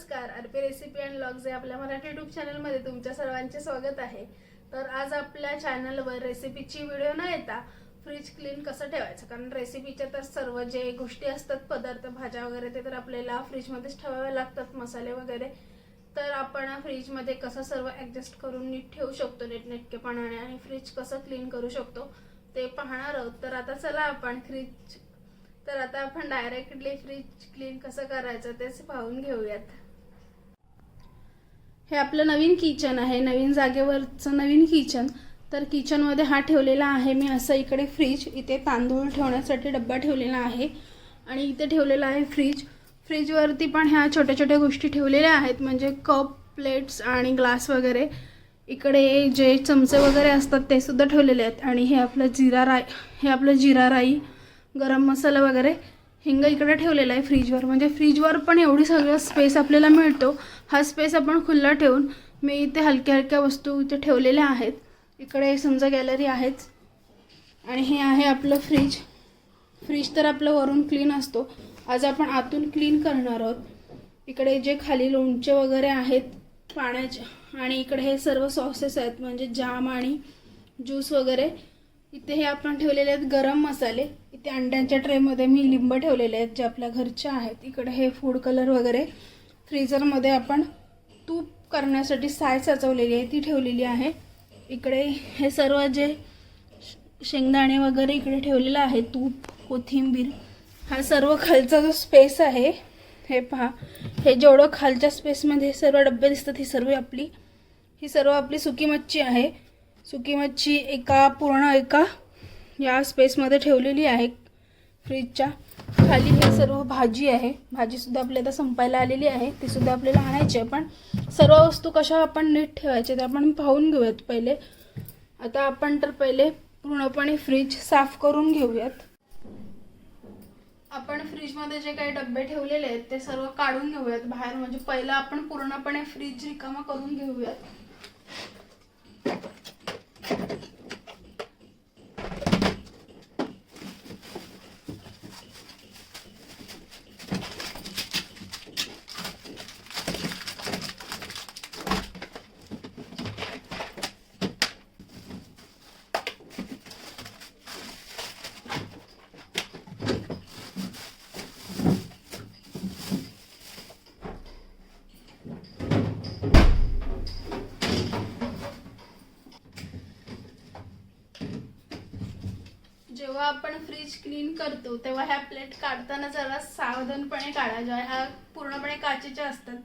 नमस्कार. RP recipe and logs या आपल्या मराठी युट्यूब चॅनलमध्ये तुमच्या सर्वांचे स्वागत आहे. तर आज आपल्या चॅनलवर रेसिपीची व्हिडिओ न येता फ्रीज क्लीन कसं ठेवायचं? कारण रेसिपीच्या तर सर्व जे गोष्टी असतात पदार्थ भाज्या वगैरे ते तर आपल्याला फ्रीजमध्येच ठेवावे लागतात मसाले वगैरे. तर आपण फ्रीजमध्ये कसं सर्व ॲडजस्ट करून नीट ठेवू शकतो नीटनेटकेपणाने आणि फ्रीज कसं क्लीन करू शकतो ते पाहणार आहोत. तर आता चला आपण फ्रीज तर आता आपण डायरेक्टली फ्रीज क्लीन कसं करायचं तेच पाहून घेऊयात. हे आपलं नवीन किचन आहे नवीन जागेवरचं नवीन किचन तर किचनमध्ये हा ठेवलेला आहे मी असं इकडे फ्रीज इथे तांदूळ ठेवण्यासाठी डब्बा ठेवलेला आहे. आणि इथे ठेवलेला आहे फ्रीज फ्रीजवरती पण ह्या छोट्या छोट्या गोष्टी ठेवलेल्या आहेत म्हणजे कप प्लेट्स आणि ग्लास वगैरे. इकडे जे चमचे वगैरे असतात ते सुद्धा ठेवलेले आहेत. आणि हे आपलं जिरा राई हे आपलं जिरा राई गरम मसाला वगैरे. हिंग इकडे ठेवलेला आहे फ्रीजवर. म्हणजे फ्रीजवर पण एवढी सगळं स्पेस आपल्याला मिळतो. हा स्पेस आपण खुल्ला ठेवून मी इथे हलक्या हलक्या वस्तू इथे ठेवलेल्या आहेत. इकडे समजा गॅलरी आहेच आणि हे आहे आपलं फ्रीज फ्रीज तर आपलं वरून क्लीन असतो. आज आपण आतून क्लीन करणार आहोत. इकडे जे खाली लोणचे वगैरे आहेत पाण्याचे आणि इकडे हे सर्व सॉसेस आहेत. म्हणजे जाम आणि ज्यूस वगैरे. इथे हे आपण ठेवलेले आहेत गरम मसाले. इथे अंड्यांच्या ट्रेमध्ये मी लिंब ठेवलेले आहेत जे आपल्या घरच्या आहेत. इकडे हे फूड कलर वगैरे फ्रीझरमध्ये आपण तूप करण्यासाठी साय साचवलेली आहे ती ठेवलेली आहे. इकडे हे सर्व जे शेंगदाणे वगैरे इकडे ठेवलेलं आहे तूप कोथिंबीर हा सर्व खालचा जो स्पेस आहे हे पहा. हे जेवढं खालच्या स्पेसमध्ये हे सर्व डब्बे दिसतात ही सर्व आपली ही सर्व आपली सुकी मच्छी आहे. सुकी मच्छी एका पूर्ण एका या स्पेसमध्ये ठेवलेली आहे फ्रीजच्या खाली हे सर्व भाजी आहे. भाजीसुद्धा आपल्या आता संपायला आलेली आहे. ती सुद्धा आपल्याला आणायची आहे. पण सर्व वस्तू कशा आपण नीट ठेवायच्या त्या आपण पाहून घेऊयात पहिले. आता आपण तर पहिले पूर्णपणे फ्रीज साफ करून घेऊयात. आपण फ्रीजमध्ये जे काही डबे ठेवलेले आहेत ते सर्व काढून घेऊयात. बाहेर म्हणजे पहिलं आपण पूर्णपणे फ्रीज रिकामा करून घेऊयात जेव्हा आपण फ्रीज क्लीन करतो तेव्हा ह्या प्लेट काढताना जरा सावधानपणे काढायच्या ह्या पूर्णपणे काचेच्या असतात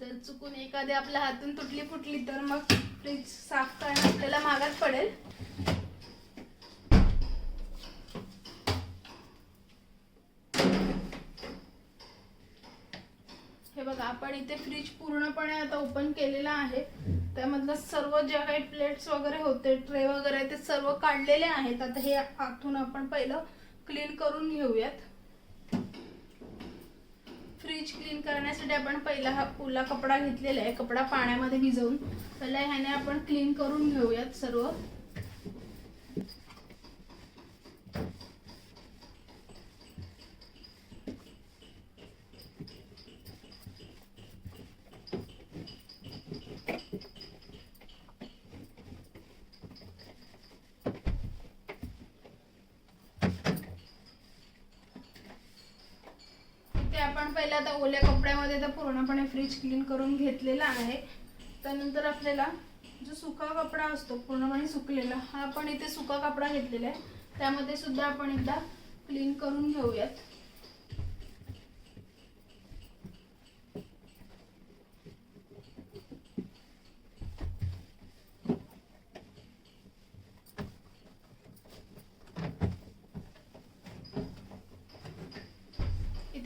जर चुकून एखादी आपल्या हातून तुटली फुटली तर मग फ्रीज साफ करणं आपल्याला महागात पडेल. हे बघा आपण इथे फ्रीज पूर्णपणे आता ओपन केलेला आहे. त्यामधलं सर्व ज्या काही प्लेट्स वगैरे होते ट्रे वगैरे ते सर्व काढलेले आहेत. आता हे आतून आपण पहिलं क्लीन करून घेऊयात. फ्रीज क्लीन करण्यासाठी आपण पहिला हा ओला कपडा घेतलेला आहे. कपडा पाण्यामध्ये भिजवून. पहिला ह्याने आपण क्लीन करून घेऊयात सर्व इथे आपण पहिला आता ओल्या कपड्यामध्ये तर पूर्णपणे फ्रीज क्लीन करून घेतलेला आहे. त्यानंतर आपल्याला जो सुका कपडा असतो पूर्णपणे सुकलेला हा आपण इथे सुका कपडा घेतलेला आहे. त्यामध्ये सुद्धा आपण एकदा क्लीन करून घेऊयात.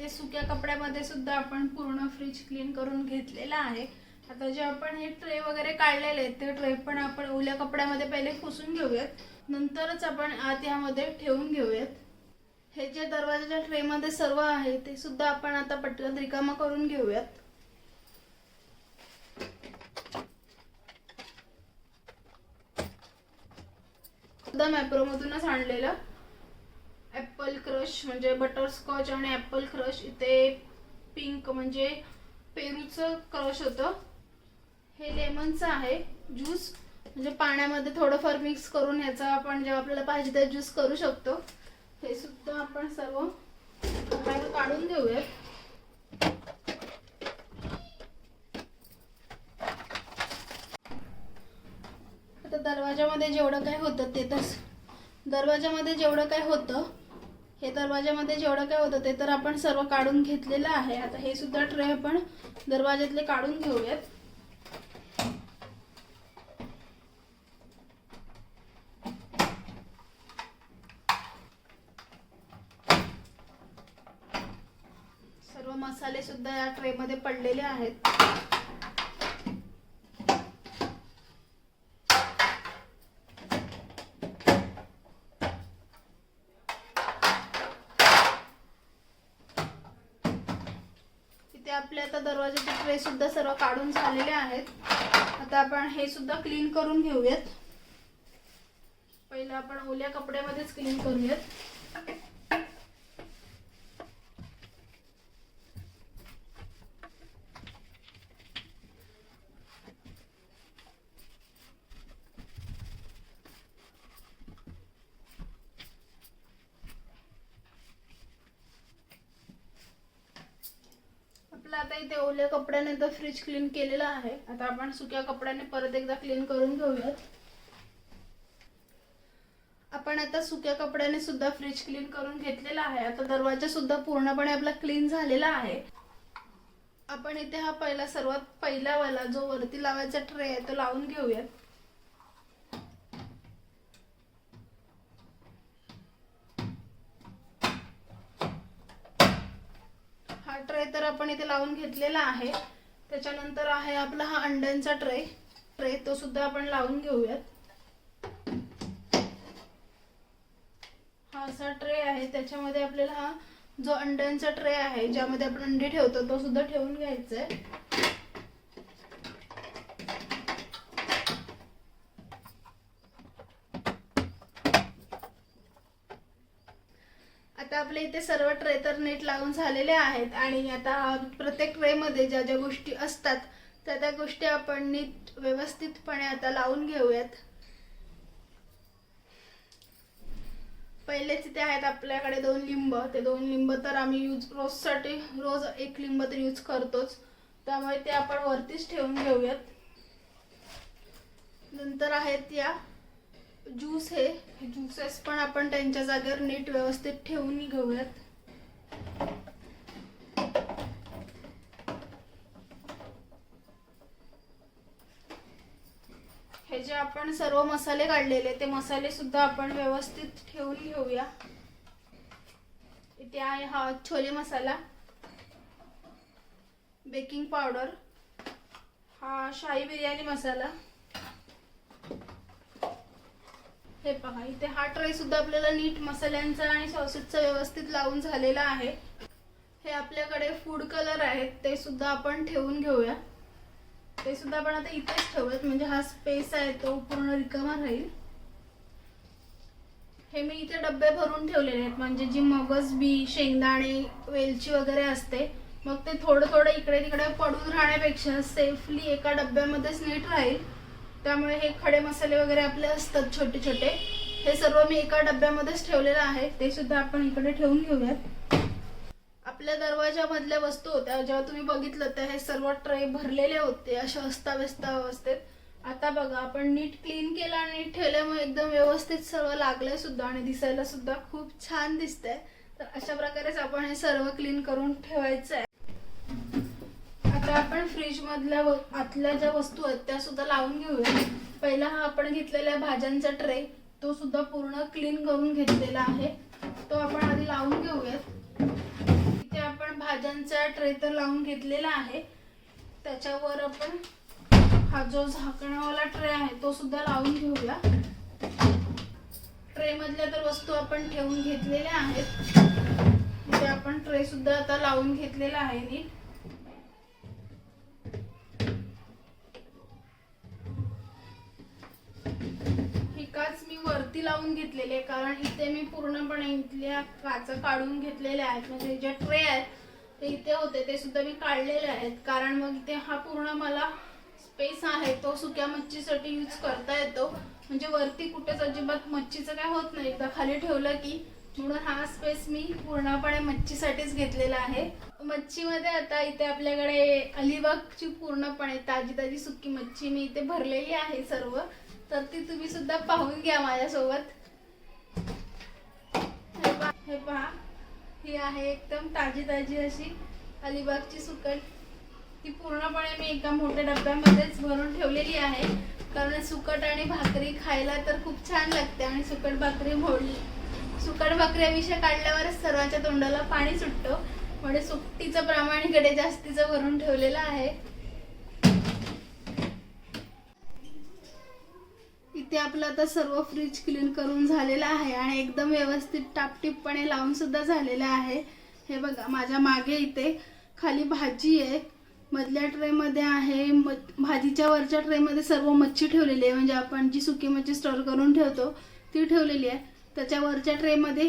इथे सुक्या कपड्यामध्ये सुद्धा आपण पूर्ण फ्रीज क्लीन करून घेतलेला आहे. आता जे आपण हे ट्रे वगैरे काढलेले आहेत ते ट्रे पण आपण ओल्या कपड्यामध्ये पहिले पुसून घेऊयात. नंतरच आपण आत यामध्ये ठेवून घेऊयात. हे जे दरवाजाच्या ट्रेमध्ये सर्व आहे ते सुद्धा आपण आता पटकन रिकामा करून घेऊयात. सुद्धा मॅप्रोमधूनच आणलेलं. ॲपल क्रश म्हणजे बटरस्कॉच आणि ॲपल क्रश इथे पिंक म्हणजे पेरूचं क्रश होतं. हे लेमनचं आहे ज्यूस म्हणजे पाण्यामध्ये थोडंफार मिक्स करून ह्याचा आपण जेव्हा आपल्याला पाहिजे त्या ज्यूस करू शकतो. हे सुद्धा आपण सर्व बाहेर काढून घेऊयात. आता दरवाजामध्ये जेवढं काय होतं ते तर दरवाजामध्ये जेवढं काय होतं हे दरवाजामध्ये जेवढं काय होतं ते तर आपण सर्व काढून घेतलेलं आहे. आता हे सुद्धा ट्रे आपण दरवाजातले काढून घेऊयात. सर्व मसाले सुद्धा या ट्रे मध्ये पडलेले आहेत. आपले आता दरवाजाचे ट्रे सुद्धा सर्व काढून झालेले आहेत. आता आपण हे सुद्धा क्लीन करून घेऊयात. पहिलं आपण ओल्या कपड्यामध्येच क्लीन करूयात. आता इथे ओल्या कपड्याने तर फ्रीज क्लीन केलेलं आहे. आता आपण सुक्या कपड्याने परत एकदा क्लीन करून घेऊयात. आपण आता सुक्या कपड्याने सुद्धा फ्रीज क्लीन करून घेतलेला आहे. आता दरवाजा सुद्धा पूर्णपणे आपला क्लीन झालेला आहे. आपण इथे हा पहिला सर्वात पहिला वाला जो वरती लावायचा ट्रे आहे तो लावून घेऊयात. ट्रे तर आपण इथे लावून घेतलेला आहे. त्याच्यानंतर आहे आपला हा अंड्यांचा ट्रे. ट्रे तो सुद्धा आपण लावून घेऊयात. हा असा ट्रे आहे. त्याच्यामध्ये आपल्याला हा जो अंड्यांचा ट्रे आहे ज्यामध्ये आपण अंडी ठेवतो तो सुद्धा ठेवून घ्यायचा आहे आता आपल्या इथे सर्व ट्रे तर नीट लावून झालेले आहेत आणि आता प्रत्येक ट्रेमध्ये ज्या ज्या गोष्टी असतात त्या त्या गोष्टी आपण नीट व्यवस्थितपणे आता लावून घेऊयात. पहिलेच इथे आहेत आपल्याकडे दोन लिंब. ते दोन लिंब तर आम्ही यूज रोजसाठी रोज एक लिंब तर यूज करतोच. त्यामुळे ते आपण वरतीच ठेवून घेऊयात. नंतर आहेत या. ज्यूस हे ज्युसेस पण आपण त्यांच्या जागेवर नीट व्यवस्थित ठेवून घेऊयात. हे जे आपण सर्व मसाले काढलेले ते मसाले सुद्धा आपण व्यवस्थित ठेवून घेऊया. इथे आहे हा छोले मसाला. Baking powder. हा शाही बिर्याणी मसाला. हे पहा इथे हा ट्रे सुद्धा आपल्याला नीट मसाल्यांचा आणि सॉसेसचा व्यवस्थित लावून झालेला आहे. हे आपल्याकडे फूड कलर आहेत ते सुद्धा आपण ठेवून घेऊया. ते सुद्धा आपण आता इथेच ठेवूयात म्हणजे हा स्पेस आहे तो पूर्ण रिकामा राहील. हे मी इथे डब्बे भरून ठेवलेले आहेत म्हणजे जी मगज बी शेंगदाणे वेलची वगैरे असते मग ते थोडं थोडं इकडे तिकडे पडून राहण्यापेक्षा सेफली एका डब्यामध्येच नीट राहील. त्यामुळे हे खडे मसाले वगैरे आपले असतात छोटे छोटे. हे सर्व मी एका डब्यामध्येच ठेवलेलं आहे. ते सुद्धा आपण इकडे ठेवून घेऊयात. आपल्या दरवाजामधल्या वस्तू होत्या. जेव्हा तुम्ही बघितलं तर हे सर्व ट्रे भरलेले होते. अशा अस्ताव्यस्त अवस्थेत. आता बघा आपण नीट क्लीन केलं आणि नीट ठेवल्यामुळे एकदम व्यवस्थित सर्व लागलंय सुद्धा आणि दिसायला सुद्धा खूप छान दिसतंय. तर अशा प्रकारेच आपण हे सर्व क्लीन करून ठेवायचं आहे आता आपण फ्रीज मधल्या आतल्या ज्या वस्तू आहेत त्या सुद्धा लावून घेऊया. पहिला हा आपण घेतलेला भाज्यांचा ट्रे तो सुद्धा पूर्ण क्लीन करून घेतलेला आहे. तो आपण आधी लावून घेऊयात. इथे आपण भाज्यांचा ट्रे तर लावून घेतलेला आहे. त्याच्यावर आपण हा जो झाकणावाला ट्रे आहे तो सुद्धा लावून घेऊया. ट्रे मधल्या तर वस्तू आपण ठेवून घेतलेल्या आहेत. इथे आपण ट्रे सुद्धा आता लावून घेतलेला आहे नीट ही काच मी वरती लावून घेतलेले कारण इथे मी पूर्णपणे इथल्या काचा काढून घेतलेल्या आहेत. म्हणजे ज्या ट्रे आहेत ते इथे होते ते सुद्धा मी काढलेले आहेत. कारण मग इथे हा पूर्ण मला स्पेस आहे तो सुक्या मच्छीसाठी यूज करता येतो. म्हणजे वरती कुठेच अजिबात मच्छीचं काय होत नाही. एकदा खाली ठेवलं की म्हणून हा स्पेस मी पूर्णपणे मच्छीसाठीच घेतलेला आहे. मच्छीमध्ये आता इथे आपल्याकडे अलिबागची पूर्णपणे ताजी ताजी सुकी मच्छी मी इथे भरलेली आहे सर्व. तर ती तुम्ही सुद्धा पाहून घ्या माझ्यासोबत. हे पहा हे पहा. ही आहे एकदम ताजी ताजी अशी अलिबागची सुकट ती पूर्णपणे मी एका मोठ्या डब्यामध्येच भरून ठेवलेली आहे. कारण सुकट आणि भाकरी खायला तर खूप छान लागते आणि सुकट भाकरी मोडली. सुकट भाकऱ्याविषयी काढल्यावरच सर्वांच्या तोंडाला पाणी सुटतं. म्हणजे सुकटीचं प्रमाण इकडे जास्तीचं भरून ठेवलेलं आहे. ते आपलं आता सर्व फ्रीज क्लीन करून झालेलं आहे आणि एकदम व्यवस्थित टापटीपपणे लावून सुद्धा झालेलं आहे. हे बघा माझ्या मागे इथे खाली भाजी आहे. मधल्या ट्रेमध्ये आहे म भाजीच्या वरच्या ट्रेमध्ये सर्व मच्छी ठेवलेली आहे. म्हणजे आपण जी सुकी मच्छी स्टोर करून ठेवतो ती ठेवलेली आहे. त्याच्या वरच्या ट्रेमध्ये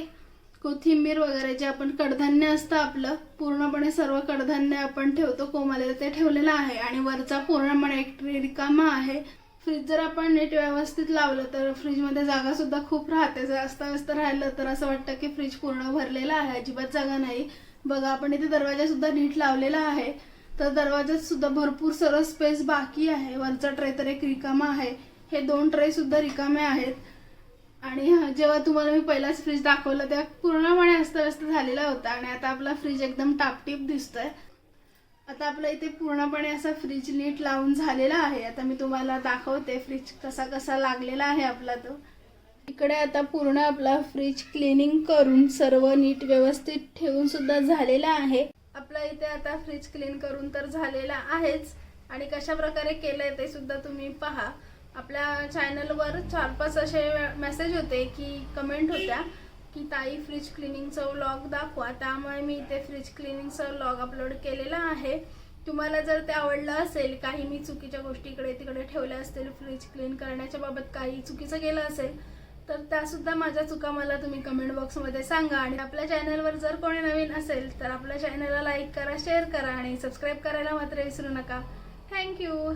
कोथिंबीर वगैरे जे आपण कडधान्य असतं आपलं पूर्णपणे सर्व कडधान्य आपण ठेवतो कोमालेलं ते ठेवलेलं आहे. आणि वरचा पूर्णपणे एक ट्रे रिकामा आहे. फ्रीज जर आपण नीट व्यवस्थित लावलं तर फ्रीजमध्ये जागा सुद्धा खूप राहते. जर अस्ताव्यस्त राहिलं तर असं वाटतं की फ्रीज पूर्ण भरलेला आहे. अजिबात जागा नाही. बघा आपण इथे दरवाजा सुद्धा नीट लावलेला आहे. तर दरवाजातसुद्धा भरपूर सर्व स्पेस बाकी आहे. वरचा ट्रे तर एक रिकामा आहे. हे दोन ट्रे सुद्धा रिकामे आहेत. आणि जेव्हा तुम्हाला मी पहिलाच फ्रीज दाखवलं तेव्हा पूर्णपणे अस्तव्यस्त झालेला होता. आणि आता आपला फ्रीज एकदम टापटीप दिसतोय. आता आपला इथे पूर्णपणे असा फ्रीज नीट लावून झालेला आहे. आता मी तुम्हाला दाखवते फ्रीज कसा कसा लागलेला आहे आपला तो. इकडे आता पूर्ण आपला फ्रीज क्लिनिंग करून सर्व नीट व्यवस्थित ठेवून सुद्धा झालेला आहे. आपला इथे आता फ्रीज क्लीन करून तर झालेला आहेच. आणि कशा प्रकारे केलंय ते सुद्धा तुम्ही पहा. आपल्या चॅनलवर चार पाच असे मेसेज होते की कमेंट होत्या. की ताई फ्रीज क्लिनिंगचा व्लॉग दाखवा. त्यामुळे मी इथे फ्रीज क्लिनिंगचा व्लॉग अपलोड केलेला आहे. तुम्हाला जर ते आवडलं असेल काही मी चुकीच्या गोष्टी इकडे तिकडे ठेवल्या असतील फ्रीज क्लीन करण्याच्या बाबत काही चुकीचं केलं असेल तर त्यासुद्धा माझ्या चुका मला तुम्ही कमेंट बॉक्समध्ये सांगा. आणि आपल्या चॅनलवर जर कोणी नवीन असेल तर आपल्या चॅनलला लाईक करा शेअर करा आणि सबस्क्राईब करायला मात्र विसरू नका. थँक्यू